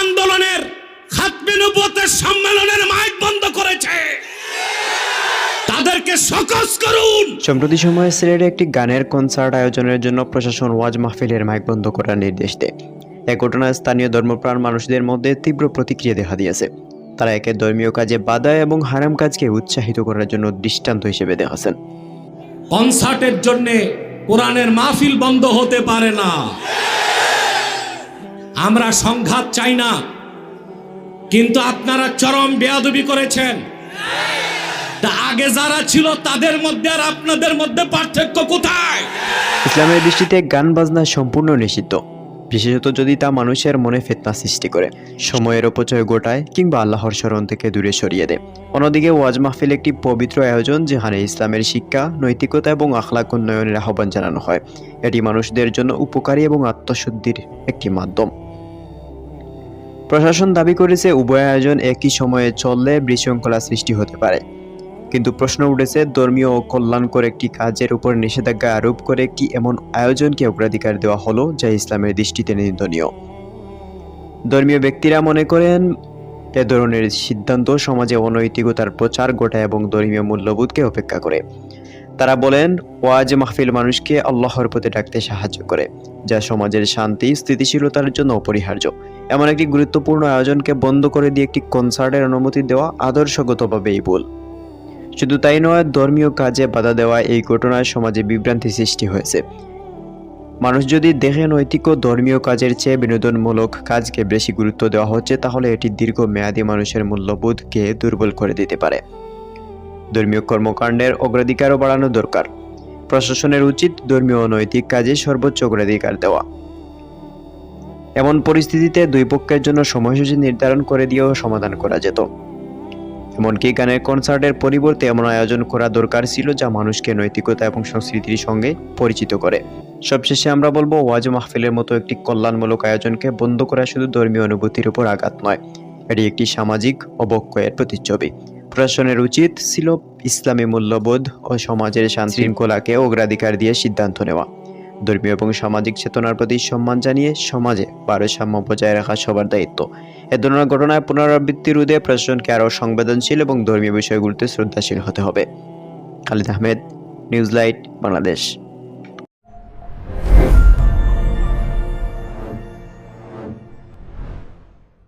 আন্দোলনের সম্মেলনের মাইক বন্ধ করেছে। তাদেরকে সকস করুন। সম্প্রতি সময়ে সিলেটে একটি গানের কনসার্ট আয়োজনের জন্য প্রশাসন ওয়াজ মাহফিলের মাইক বন্ধ করার নির্দেশ দেয়। এ ঘটনায় স্থানীয় ধর্মপ্রাণ মানুষদের মধ্যে তীব্র প্রতিক্রিয়া দেখা দিয়েছে। তারা একে ধর্মীয় কাজে বাধা এবং হারাম কাজকে উৎসাহিত করার জন্য দৃষ্টান্ত হিসেবে দেখাছেন। কনসার্টের জন্যে কোরআনের মাহফিল বন্ধ হতে পারে না। আমরা সংঘাত চাই না। কিন্তু আপনারা চরম বেয়াদবি করেছেন। তা আগে যারা ছিল, তাদের মধ্যে আর আপনাদের মধ্যে পার্থক্য কোথায়? ইসলামের দৃষ্টিতে গান বাজনা সম্পূর্ণ নিষিদ্ধ। বিশেষত যদি তা মানুষের মনে ফেতনা সৃষ্টি করে, সময়ের অপচয় গোটায় কিংবা আল্লাহর স্মরণ থেকে দূরে সরিয়ে দেয়। অন্যদিকে ওয়াজ মাহফিল একটি পবিত্র আয়োজন, যেখানে ইসলামের শিক্ষা, নৈতিকতা এবং আখলাক উন্নয়নের আহ্বান জানানো হয়। এটি মানুষদের জন্য উপকারী এবং আত্মশুদ্ধির একটি মাধ্যম। প্রশাসন দাবি করেছে উভয় আয়োজন একই সময়ে চললে বিশৃঙ্খলা সৃষ্টি হতে পারে। কিন্তু প্রশ্ন উঠেছে, ধর্মীয় ও কল্যাণকর একটি কাজের উপর নিষেধাজ্ঞা আরোপ করে কি এমন আয়োজনকে অগ্রাধিকার দেওয়া হলো, যা ইসলামের দৃষ্টিতে নিন্দনীয়? ধর্মীয় ব্যক্তিরা মনে করেন, এ ধরনের সিদ্ধান্ত সমাজে অনৈতিকতার প্রচার ঘটায় এবং ধর্মীয় মূল্যবোধকে অপেক্ষা করে। তারা বলেন, ওয়াজ মাহফিল মানুষকে আল্লাহর প্রতি ডাকতে সাহায্য করে, যা সমাজের শান্তি, স্থিতিশীলতার জন্য অপরিহার্য। এমন একটি গুরুত্বপূর্ণ আয়োজনকে বন্ধ করে দিয়ে একটি কনসার্টের অনুমতি দেওয়া আদর্শগতভাবেই ভুল। শুধু তাই নয়, ধর্মীয় কাজে বাধা দেওয়া এই ঘটনায় সমাজে বিভ্রান্তি সৃষ্টি হয়েছে। মানুষ যদি দেখে নৈতিক ও ধর্মীয় কাজের চেয়ে বিনোদনমূলক কাজকে বেশি গুরুত্ব দেওয়া হচ্ছে, তাহলে এটি দীর্ঘ মেয়াদী মানুষের মূল্যবোধকে দুর্বল করে দিতে পারে। ধর্মীয় কর্মকাণ্ডের অগ্রাধিকারও বাড়ানো দরকার। প্রশাসনের উচিত ধর্মীয় অনৈতিক কাজে সর্বোচ্চ অগ্রাধিকার দেওয়া। এমন পরিস্থিতিতে দুই পক্ষের জন্য সময়সূচি নির্ধারণ করে দিয়েও সমাধান করা যেত। এমনকি গানের কনসার্টের পরিবর্তে এমন আয়োজন করা দরকার ছিল যা মানুষকে নৈতিকতা এবং সংস্কৃতির সঙ্গে পরিচিত করে। সবশেষে আমরা বলব, ওয়াজ মাহফিলের মতো একটি কল্যাণমূলক আয়োজনকে বন্ধ করা শুধু ধর্মীয় অনুভূতির উপর আঘাত নয়, এটি একটি সামাজিক অবক্ষয়ের প্রতিচ্ছবি। প্রশাসনের উচিত ছিল ইসলামী মূল্যবোধ ও সমাজের শান্তি শৃঙ্খলাকে অগ্রাধিকার দিয়ে সিদ্ধান্ত নেওয়া। ধর্মীয় এবং সামাজিক চেতনার প্রতি সম্মান জানিয়ে সমাজে ভারসাম্য বজায় রাখা সবার দায়িত্ব। এ ধরনের ঘটনায় পুনরাবৃত্তি রোধে প্রশাসনকে আরও সংবেদনশীল এবং ধর্মীয় বিষয়গুলিতে শ্রদ্ধাশীল হতে হবে। Khalid Ahmed, news light, Bangladesh.